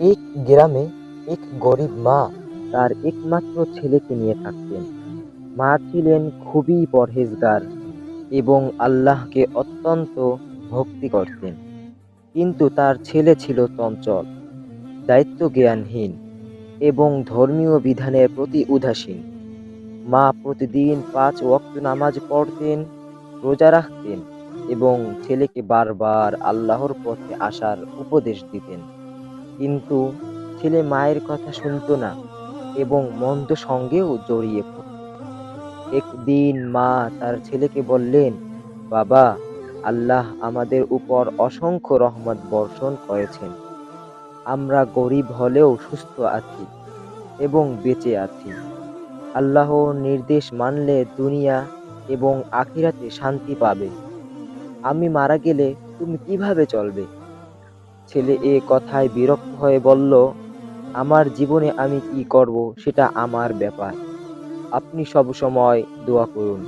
এক গ্রামে এক গরিব মা তার একমাত্র ছেলেকে নিয়ে থাকতেন। মা ছিলেন খুবই পরহেজগার এবং আল্লাহকে অত্যন্ত ভক্তি করতেন। কিন্তু তার ছেলে ছিল চঞ্চল দায়িত্ব জ্ঞানহীন এবং ধর্মীয় বিধানের প্রতি উদাসীন। মা প্রতিদিন পাঁচ ওয়াক্ত নামাজ পড়তেন, রোজা রাখতেন এবং ছেলেকে বারবার আল্লাহর পথে আসার উপদেশ দিতেন। কিন্তু ছেলে মায়ের কথা শুনতো না এবং মন্দ সঙ্গেও জড়িয়ে পড়ত। একদিন মা তার ছেলেকে বললেন, বাবা, আল্লাহ আমাদের উপর অসংখ্য রহমত বর্ষণ করেছেন। আমরা গরিব হলেও সুস্থ আছি এবং বেঁচে আছি। আল্লাহর নির্দেশ মানলে দুনিয়া এবং আখিরাতে শান্তি পাবে। আমি মারা গেলে তুমি কীভাবে চলবে? ছেলে এ কথায় বিরক্ত হয়ে বলল, আমার জীবনে আমি কি করব সেটা আমার ব্যাপার। আপনি সব সময় দোয়া করুন,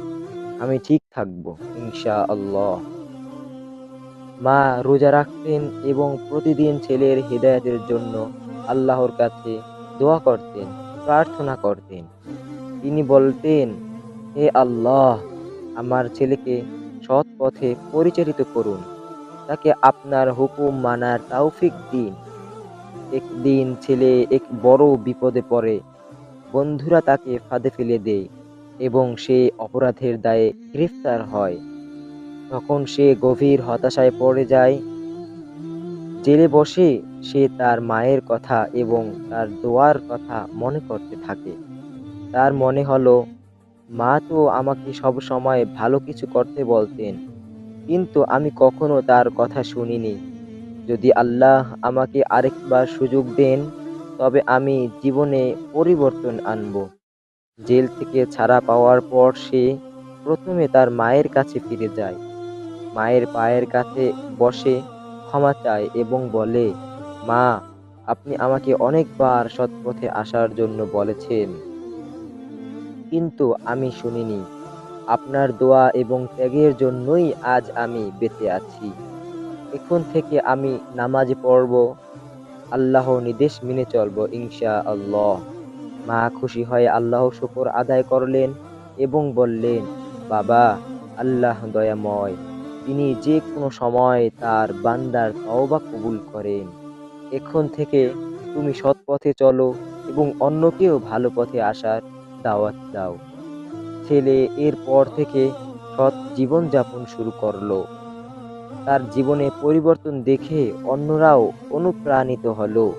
আমি ঠিক থাকব ইনশা আল্লাহ মা রোজা রাখতেন এবং প্রতিদিন ছেলের হৃদায়তের জন্য আল্লাহর কাছে দোয়া করতেন, প্রার্থনা করতেন। তিনি বলতেন, হে আল্লাহ, আমার ছেলেকে সৎ পথে পরিচালিত করুন। তাকে আপনার হুকুম মানার তৌফিক দিন। একদিন ছেলে এক বড় বিপদে পড়ে। বন্ধুরা তাকে ফাঁদে ফেলে দেয় এবং সে অপরাধের দায়ে গ্রেফতার হয়। তখন সে গভীর হতাশায় পড়ে যায়। জেলে বসে সে তার মায়ের কথা এবং তার দোয়ার কথা মনে করতে থাকে। তার মনে হলো, মা তো আমাকে সব সময় ভালো কিছু করতে বলতেন। কিন্তু আমি কখনো তার কথা শুনিনি। যদি আল্লাহ আমাকে আরেকবার সুযোগ দেন, তবে আমি জীবনে পরিবর্তন আনব। জেল থেকে ছাড়া পাওয়ার পর সে প্রথমে তার মায়ের কাছে ফিরে যায়। মায়ের পায়ের কাছে বসে ক্ষমা চায় এবং বলে, মা, আপনি আমাকে অনেকবার সৎপথে আসার জন্য বলেছেন। কিন্তু আমি শুনিনি। আপনার দোয়া এবং ত্যাগের জন্যই আজ আমি বেঁচে আছি। এখন থেকে আমি নামাজ পড়ব। আল্লাহ নির্দেশ মেনে চলব ইনশা আল্লাহ মা খুশি হয়ে আল্লাহ শুকর আদায় করলেন এবং বললেন, বাবা, আল্লাহ দয়াময়, তিনি যে কোনো সময় তার বান্দার তওবা কবুল করেন। এখন থেকে তুমি সৎ পথে চলো এবং অন্যকেও ভালো পথে আসার দাওয়াত দাও। ছেলে এরপর থেকে সৎ জীবনযাপন শুরু করল। তার জীবনে পরিবর্তন দেখে অন্যরাও অনুপ্রাণিত হলো।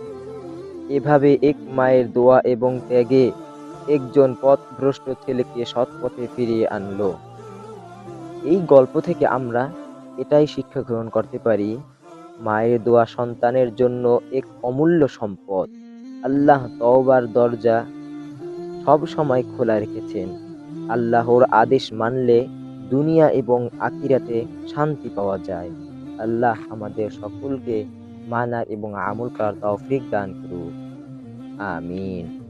এভাবে এক মায়ের দোয়া এবং ত্যাগে একজন পথভ্রষ্ট ছেলেকে সৎ পথে ফিরিয়ে আনলো। এই গল্প থেকে আমরা এটাই শিক্ষা গ্রহণ করতে পারি, মায়ের দোয়া সন্তানের জন্য এক অমূল্য সম্পদ। আল্লাহ তওবার দরজা সব সময় খোলা রেখেছেন। আল্লাহর আদেশ মানলে দুনিয়া এবং আকিরাতে শান্তি পাওয়া যায়। আল্লাহ আমাদের সকলকে মানার এবং আমল করার তৌফিক দান করুক। আমিন।